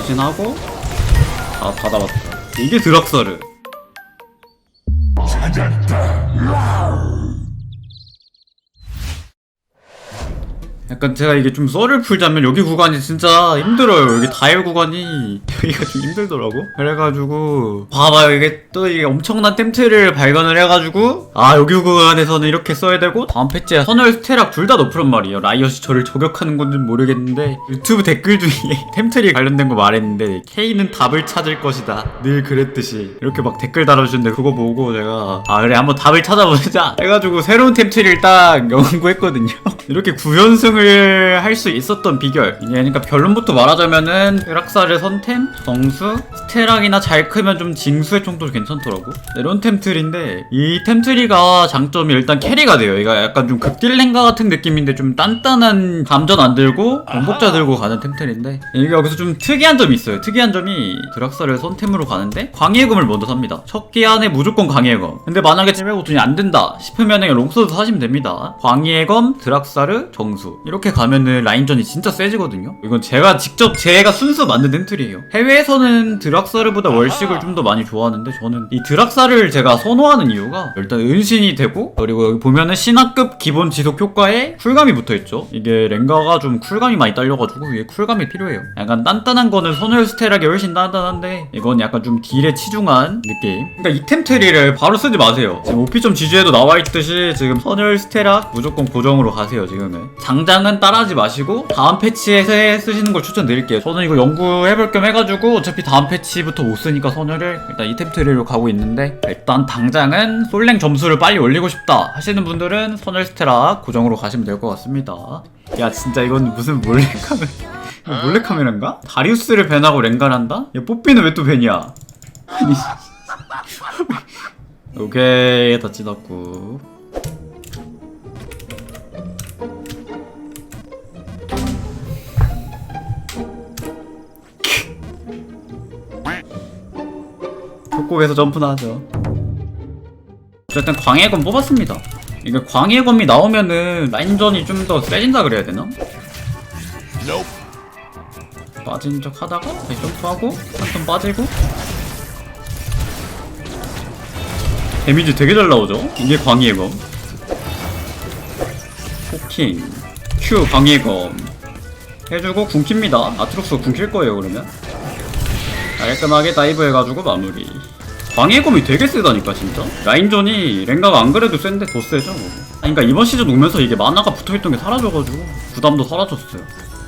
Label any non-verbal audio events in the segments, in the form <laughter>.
은신하고 아 받아봤다. 이게 드럭서르 약간 제가 이게 좀 썰을 풀자면 여기 구간이 진짜 힘들어요. 여기 다일 구간이 <laughs> 여기가 좀 힘들더라고. 그래가지고 봐봐요 이게 또 이게 엄청난 템트를 발견을 해가지고 아 여기 구간에서는 이렇게 써야 되고 다음 패치에 선열 스테락 둘다 너프란 말이에요. 라이엇이 저를 저격하는 건지는 모르겠는데 유튜브 댓글 중에 <laughs> 템트리 관련된 거 말했는데 K는 답을 찾을 것이다. 늘 그랬듯이 이렇게 막 댓글 달아주는데 그거 보고 제가 아 그래 한번 답을 찾아보자 해가지고 새로운 템트리를 딱 연구했거든요. <laughs> 이렇게 구연승을 할 수 있었던 비결. 이게 그러니까 결론부터 말하자면은 락사를 선템, 정수, 스테락이나 잘 크면 좀 징수의 정도도 괜찮더라고. 이런 템트리인데 이 템트리가 장점이 일단 캐리가 돼요. 이거 약간 좀 극딜랭가 같은 느낌인데 좀 단단한 감전 안 들고 공복자 들고 가는 템트리인데 이게 여기서 좀 특이한 점이 있어요. 특이한 점이 드락사를 선템으로 가는데 광해검을 먼저 삽니다. 첫 기한에 무조건 광해검. 근데 만약에 700고 돈이 안 된다 싶으면 롱소드 사시면 됩니다. 광해검, 드락사르, 정수 이렇게 가면은 라인전이 진짜 세지거든요. 이건 제가 직접 제가 순수 만든 템트리예요. 해외에서는 드락사르보다 월식을 좀 더 많이 좋아하는데 저는 이 드락사를 제가 선호하는 이유가 일단 은신이 되고 그리고 여기 보면은 신화급 기본 지속 효과에 쿨감이 붙어있죠. 이게 랭가가 좀 쿨감이 많이 딸려가지고 이게 쿨감이 필요해요. 약간 단단한 거는 선열 스테락이 훨씬 단단한데 이건 약간 좀 딜에 치중한 느낌. 그러니까 이 템트리를 바로 쓰지 마세요. 지금 오피점 지주에도 나와있듯이 지금 선열 스테락 무조건 고정으로 가세요 지금은. 장 장은 따라하지 마시고 다음 패치에 쓰시는 걸 추천드릴게요. 저는 이거 연구해볼 겸 해가지고 어차피 다음 패치부터 못 쓰니까 선열을 일단 이 템 트리로 가고 있는데 일단 당장은 솔랭 점수를 빨리 올리고 싶다 하시는 분들은 선열 스테락 고정으로 가시면 될 것 같습니다. 야 진짜 이건 무슨 몰래카메라 몰래카메라인가? 다리우스를 밴하고 랭가를 한다? 야 뽀삐는 왜 또 밴이야? 아니 <laughs> 오케이 다 찢었고 협곡에서 점프나 하죠. 어쨌든 광해검 뽑았습니다. 이게 광해검이 나오면은 라인전이 좀 더 세진다 그래야 되나? 빠진 척 하다가 다시 점프하고 한턴 빠지고. 데미지 되게 잘 나오죠? 이게 광희의 검. 포킹. Q 광희의 검. 해주고 궁킵니다. 아트록스 궁킬 거예요 그러면. 깔끔하게 다이브 해가지고 마무리 광해검이 되게 세다니까 진짜? 라인전이 랭가가 안 그래도 센데 더 세죠 뭐. 아니, 그러니까 이번 시즌 오면서 이게 만화가 붙어있던 게 사라져가지고 부담도 사라졌어요.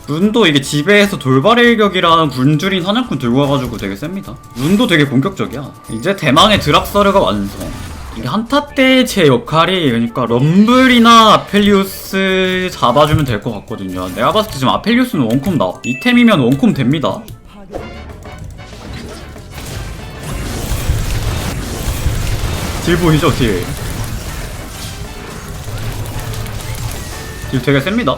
눈도 이게 지배에서 돌발의 일격이랑 굶주린 사냥꾼 들고 와가지고 되게 셉니다. 눈도 되게 본격적이야. 이제 대망의 드락서르가 완성. 이게 한타 때 제 역할이 그러니까 럼블이나 아펠리우스 잡아주면 될 것 같거든요. 내가 봤을 때 지금 아펠리우스는 원콤 나 이템이면 원콤 됩니다 딜 보이죠 딜? 딜 되게 셉니다.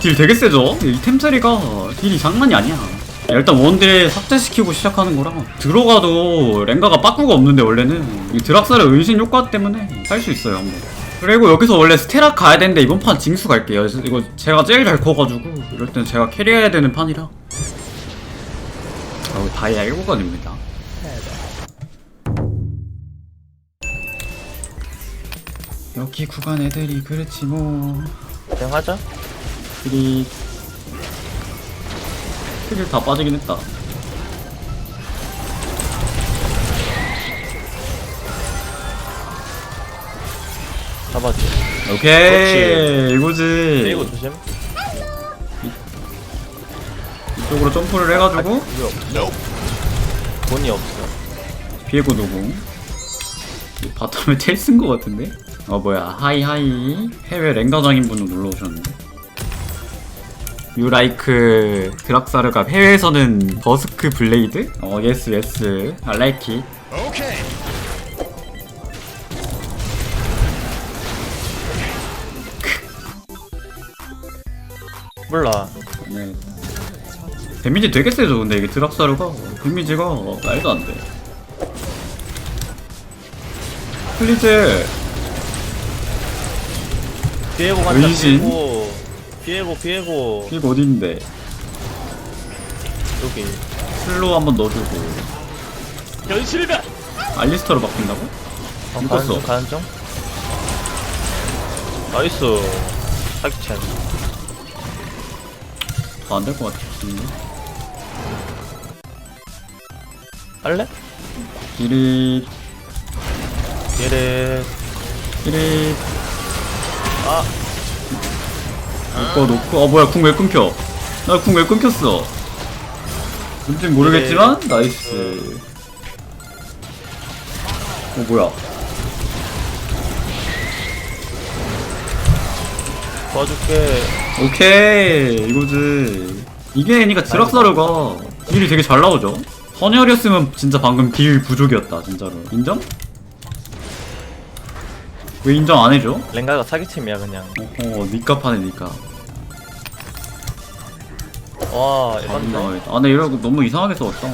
딜 되게 세죠? 이 템트리가 딜이 장난이 아니야. 일단 원딜 삭제시키고 시작하는 거라 들어가도 랭가가 빠꾸가 없는데 원래는 이 드락사의 은신 효과 때문에 할 수 있어요 한번 그리고 여기서 원래 스테락 가야 되는데 이번 판 징수 갈게요. 이거 제가 제일 잘 커가지고 이럴 땐 제가 캐리해야 되는 판이라. 어, 다이아 1구간입니다 여기 구간 애들이 그렇지 뭐 그냥 하자. 딜이 스킬 다 빠지긴 했다 잡았지. 오케이 이거지 그리고 조심. 이쪽으로 점프를 해가지고 이거 없어. 돈이 없어. 비에고 노공 바텀에 텔 쓴 거 같은데? 어 뭐야. 하이 하이. 해외 랭가장인 분은 놀러 오셨는데 유라이크 드락사르가 해외에서는 버스크 블레이드? 어 예스 예스 I like it. 몰라. 네. 데미지 되게 세죠 근데 이게 드락사르가. 데미지가 말도 안돼. 플리즈 피해고 간다. 은신? 피해고. 피해고 피해고. 이거 어딘데 여기 슬로우 한번 넣어주고 현실이다. 알리스터로 바뀐다고? 어, 못 가는 봤어. 중 가는 중 나이스 사기챔 더안될 것 같은데 할래? 기릿 얘를 기릿 아. 놓고 놓고 어 뭐야 궁 왜 끊겨? 나 궁 왜 끊겼어? 뭔진 모르겠지만 나이스. 어 뭐야? 도와줄게. 오케이 이거지. 이게 애니까 드락사르가 딜이 되게 잘 나오죠? 선열이었으면 진짜 방금 딜 부족이었다 진짜로. 인정? 왜 인정 안 해줘? 랭가가 사기챔이야 그냥 어허 니값 하네 니값 와 아 에반데 근데 아, 근데 이러고 너무 이상하게 써왔다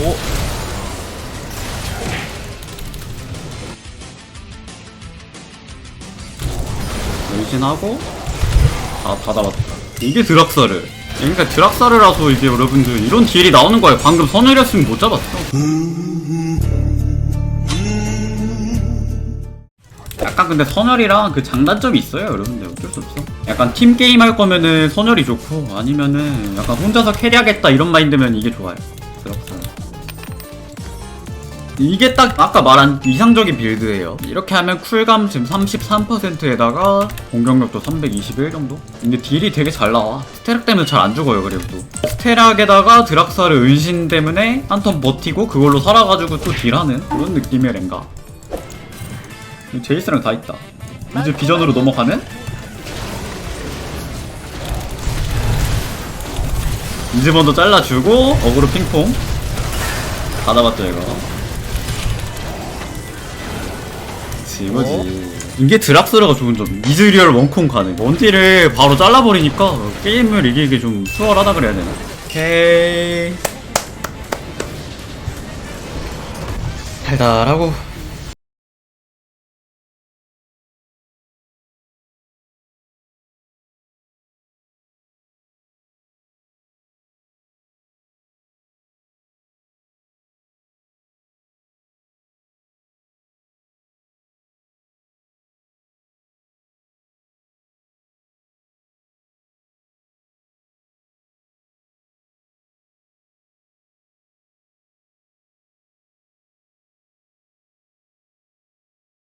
오 변신하고 아 받아봤다 이게 드락사르 그러니까 드락사르라서 이제 여러분들 이런 딜이 나오는 거예요. 방금 선열이었으면 못 잡았어. 약간 근데 선열이랑 그 장단점이 있어요 여러분들. 어쩔 수 없어. 약간 팀 게임 할 거면은 선열이 좋고 아니면은 약간 혼자서 캐리하겠다 이런 마인드면 이게 좋아요 이게 딱 아까 말한 이상적인 빌드예요. 이렇게 하면 쿨감 지금 33%에다가 공격력도 321 정도? 근데 딜이 되게 잘 나와. 스테락 때문에 잘 안 죽어요, 그래도. 스테락에다가 드락사르 은신 때문에 한 턴 버티고 그걸로 살아가지고 또 딜하는 그런 느낌의 랭가. 제이스랑 다 있다. 이제 비전으로 넘어가면? 이제 먼저 잘라주고 어그로 핑퐁 받아봤죠 이거 그치 이거지. 이게 드락스러가 좋은 점. 이즈리얼 원콤 가능. 원딜을 바로 잘라버리니까 게임을 이기기 좀 수월하다 그래야 되나? 오케이. 달달하고